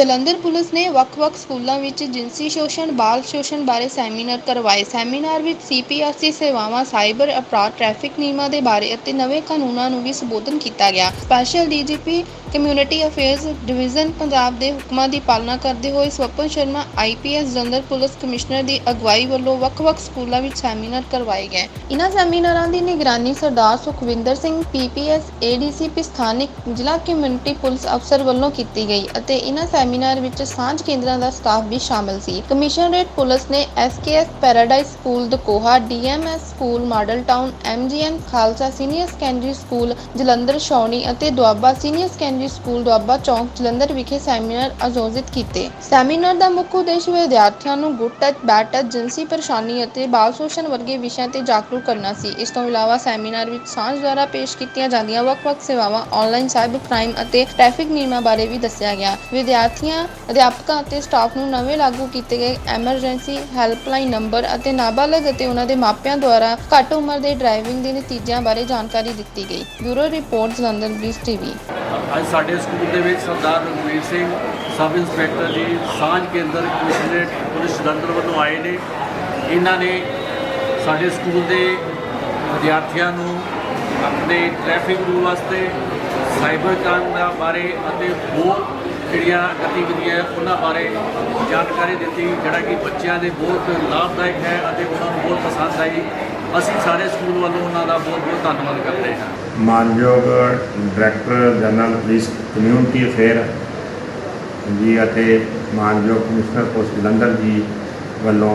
Jalandhar police ਨੇ ਵੱਖ-ਵੱਖ ਸਕੂਲਾਂ ਵਿੱਚ ਜਿਨਸੀ ਸ਼ੋਸ਼ਣ, ਬਾਲ ਸ਼ੋਸ਼ਣ ਬਾਰੇ ਸੈਮੀਨਾਰ ਕਰਵਾਏ। ਸੈਮੀਨਾਰ ਵਿੱਚ ਸੀਪੀਆਰਸੀ ਸੇਵਾਵਾਂ, ਸਾਈਬਰ ਅਪਰਾਧ, ਟ੍ਰੈਫਿਕ ਨਿਯਮਾਂ ਦੇ ਬਾਰੇ ਅਤੇ ਨਵੇਂ ਕਾਨੂੰਨਾਂ ਨੂੰ ਵੀ ਸੰਬੋਧਨ ਕੀਤਾ ਗਿਆ। Special DGP community affairs division Punjab ਦੇ ਹੁਕਮਾਂ ਦੀ ਪਾਲਣਾ ਕਰਦੇ ਹੋਏ Swapan Sharma IPS Jalandhar police commissioner ਦੀ ਅਗਵਾਈ ਵੱਲੋਂ ਵੱਖ-ਵੱਖ ਸਕੂਲਾਂ ਵਿੱਚ ਸੈਮੀਨਾਰ ਕਰਵਾਏ ਗਏ। ਇਨ੍ਹਾਂ ਸੈਮੀਨਾਰਾਂ ਦੀ ਨਿਗਰਾਨੀ ਸਰਦਾਰ ਸੁਖਵਿੰਦਰ ਸਿੰਘ ਪੀਪੀਐਸ ਏਡੀਸੀਪੀ ਸਥਾਨਕ ਜ਼ਿਲ੍ਹਾ ਕਮਿਊਨਿਟੀ ਪੁਲਿਸ ਅਫਸਰ ਵੱਲੋਂ ਕੀਤੀ ਗਈ ਅਤੇ ਇਨ੍ਹਾਂ ਸੈਮੀਨਾਰ ਵਿੱਚ ਸਾਂਝ ਕੇਂਦਰਾਂ ਦਾ ਸਟਾਫ ਵੀ ਸ਼ਾਮਲ ਸੀ। ਕਮਿਸ਼ਨਰੇਟ ਪੁਲਿਸ ਨੇ SKS paradise school Dakoha, DMS school model town, MGN Khalsa senior secondary school Jalandhar ਛਾਉਣੀ ਅਤੇ Doaba senior secondary school Doaba ਚੌਂਕ ਜਲੰਧਰ ਵਿਖੇ ਸੈਮੀਨਾਰ ਆਯੋਜਿਤ ਕੀਤੇ। ਸੈਮੀਨਾਰ ਦਾ ਮੁੱਖ ਉਦੇਸ਼ ਵਿਦਿਆਰਥੀਆਂ ਨੂੰ ਗੁੱਡ ਟੱਚ, ਬੈਡ ਟੱਚ, ਜਿਨਸੀ ਪਰੇਸ਼ਾਨੀ ਅਤੇ ਬਾਲ ਸ਼ੋਸ਼ਣ ਵਰਗੇ ਵਿਸ਼ਿਆਂ ਤੇ ਜਾਗਰੂਕ ਕਰਨਾ ਸੀ। ਇਸ ਤੋਂ ਇਲਾਵਾ ਸੈਮੀਨਾਰ ਵਿੱਚ ਸਾਂਝ ਦੁਆਰਾ ਪੇਸ਼ ਕੀਤੀਆਂ ਜਾਂਦੀਆਂ ਵੱਖ-ਵੱਖ ਸੇਵਾਵਾਂ, ਆਨਲਾਈਨ ਸਾਈਬਰ ਕ੍ਰਾਈਮ ਅਤੇ ਟ੍ਰੈਫਿਕ ਨਿਯਮਾਂ ਬਾਰੇ ਵੀ ਦੱਸਿਆ ਗਿਆ। ਵਿਦਿਆਰਥੀ ਵਿਦਿਆਰਥੀਆਂ, ਅਧਿਆਪਕਾਂ ਅਤੇ ਸਟਾਫ ਨੂੰ ਨਵੇਂ ਲਾਗੂ ਕੀਤੇ ਗਏ ਐਮਰਜੈਂਸੀ ਹੈਲਪਲਾਈਨ ਨੰਬਰ ਅਤੇ ਨਾਬਾਲਗ ਅਤੇ ਉਨ੍ਹਾਂ ਦੇ ਮਾਪਿਆਂ ਦੁਆਰਾ ਘੱਟ ਉਮਰ ਦੇ ਡਰਾਈਵਿੰਗ ਦੇ ਨਤੀਜਿਆਂ ਬਾਰੇ ਜਾਣਕਾਰੀ ਦਿੱਤੀ ਗਈ। Bureau report Jalandhar Brij TV. ਅੱਜ ਸਾਡੇ ਸਕੂਲ ਦੇ ਵਿੱਚ ਸਰਦਾਰ ਰਘਵੀਰ Singh sub inspector ji Sanjh ਕੇਂਦਰ ਕਮਿਸ਼ਨਰੇਟ ਪੁਲਿਸ ਜਲੰਧਰ ਵੱਲੋਂ ਆਏ ਨੇ ਇਹਨਾਂ ਨੇ ਸਾਡੇ ਸਕੂਲ ਦੇ ਵਿਦਿਆਰਥੀਆਂ ਨੂੰ ਆਪਣੇ ਟ੍ਰੈਫਿਕ ਰੂਲ ਵਾਸਤੇ ਸਾਈਬਰ ਕ੍ਰਾਈਮ ਦਾ ਬਾਰੇ ਅਤੇ ਹੋਰ ਜਿਹੜੀਆਂ ਗਤੀਵਿਧੀਆਂ ਉਹਨਾਂ ਬਾਰੇ ਜਾਣਕਾਰੀ ਦਿੱਤੀ ਜਿਹੜਾ ਕਿ ਬੱਚਿਆਂ ਦੇ ਬਹੁਤ ਲਾਭਦਾਇਕ ਹੈ ਅਤੇ ਉਹਨਾਂ ਨੂੰ ਬਹੁਤ ਪਸੰਦ ਆਈ। ਅਸੀਂ ਸਾਰੇ ਸਕੂਲ ਵੱਲੋਂ ਉਹਨਾਂ ਦਾ ਬਹੁਤ ਬਹੁਤ ਧੰਨਵਾਦ ਕਰਦੇ ਹਾਂ। ਮਾਨਯੋਗ director general police community affair ji ਅਤੇ ਮਾਨਯੋਗ ਕਮਿਸ਼ਨਰ ਪੁਲਿਸ ਜਲੰਧਰ ਜੀ ਵੱਲੋਂ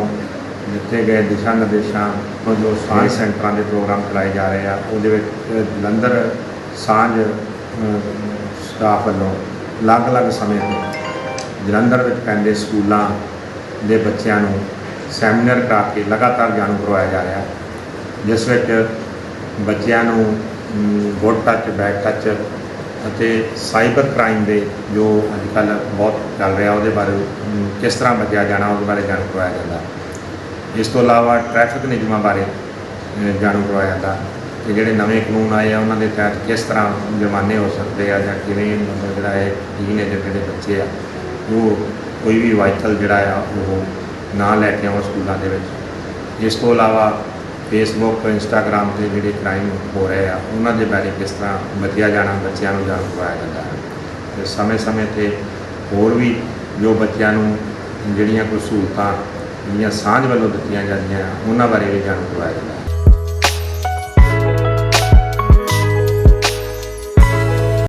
ਦਿੱਤੇ ਗਏ ਦਿਸ਼ਾ ਨਿਰਦੇਸ਼ਾਂ ਤੋਂ ਜੋ ਸਾਂਝ ਸੈਂਟਰਾਂ ਦੇ ਪ੍ਰੋਗਰਾਮ ਚਲਾਏ ਜਾ ਰਹੇ ਆ ਉਹਦੇ ਵਿੱਚ ਜਲੰਧਰ ਸਾਂਝ ਸਟਾਫ ਵੱਲੋਂ ਅਲੱਗ-ਅਲੱਗ ਸਮੇਂ ਤੋਂ ਜਲੰਧਰ ਵਿੱਚ ਪੈਂਦੇ ਸਕੂਲਾਂ ਦੇ ਬੱਚਿਆਂ ਨੂੰ ਸੈਮੀਨਾਰ ਕਰਾ ਕੇ ਲਗਾਤਾਰ ਜਾਣੂ ਕਰਵਾਇਆ ਜਾ ਰਿਹਾ। ਜਿਸ ਵਿੱਚ ਬੱਚਿਆਂ ਨੂੰ ਗੁੱਡ ਟੱਚ ਬੈਡ ਟੱਚ ਅਤੇ ਸਾਈਬਰ ਕ੍ਰਾਈਮ ਦੇ ਜੋ ਅੱਜ ਕੱਲ੍ਹ ਬਹੁਤ ਚੱਲ ਰਿਹਾ, ਉਹਦੇ ਬਾਰੇ ਕਿਸ ਤਰ੍ਹਾਂ ਬਚਿਆ ਜਾਣਾ, ਉਹਦੇ ਬਾਰੇ ਜਾਣੂ ਕਰਵਾਇਆ ਜਾਂਦਾ। ਇਸ ਤੋਂ ਇਲਾਵਾ ਟ੍ਰੈਫਿਕ ਨਿਯਮਾਂ ਬਾਰੇ ਜਾਣੂ ਕਰਵਾਇਆ ਜਾਂਦਾ। ਕਿ ਜਿਹੜੇ ਨਵੇਂ ਕਾਨੂੰਨ ਆਏ ਆ, ਉਹਨਾਂ ਦੇ ਤਹਿਤ ਕਿਸ ਤਰ੍ਹਾਂ ਜੁਰਮਾਨੇ ਹੋ ਸਕਦੇ ਆ ਜਾਂ ਕਿਵੇਂ ਮਤਲਬ ਜਿਹੜਾ ਹੈ ਟੀਨੇਜਰ ਜਿਹੜੇ ਬੱਚੇ ਆ, ਉਹ ਕੋਈ ਵੀ ਵਾਹੀਕਲ ਜਿਹੜਾ ਆ, ਉਹ ਨਾ ਲੈ ਕੇ ਆਉਣ ਸਕੂਲਾਂ ਦੇ ਵਿੱਚ। ਇਸ ਤੋਂ ਇਲਾਵਾ ਫੇਸਬੁੱਕ ਇੰਸਟਾਗ੍ਰਾਮ ਤੇ ਜਿਹੜੇ ਕ੍ਰਾਈਮ ਹੋ ਰਹੇ ਆ, ਉਹਨਾਂ ਦੇ ਬਾਰੇ ਕਿਸ ਤਰ੍ਹਾਂ ਬਚਿਆ ਜਾਣਾ ਬੱਚਿਆਂ ਨੂੰ ਜਾਣ ਕਰਵਾਇਆ ਜਾਂਦਾ ਹੈ। ਤੇ ਸਮੇਂ-ਸਮੇਂ ਤੇ ਹੋਰ ਵੀ ਜੋ ਬੱਚਿਆਂ ਨੂੰ ਜਿਹੜੀਆਂ ਕੋਈ ਸਹੂਲਤਾਂ, ਜਿਹੜੀਆਂ ਸਾਂਝ ਵੱਲੋਂ ਦਿੱਤੀਆਂ ਜਾਂਦੀਆਂ ਉਹਨਾਂ ਬਾਰੇ ਵੀ ਜਾਣੂ ਕਰਵਾਇਆ ਜਾਂਦਾ ਹੈ।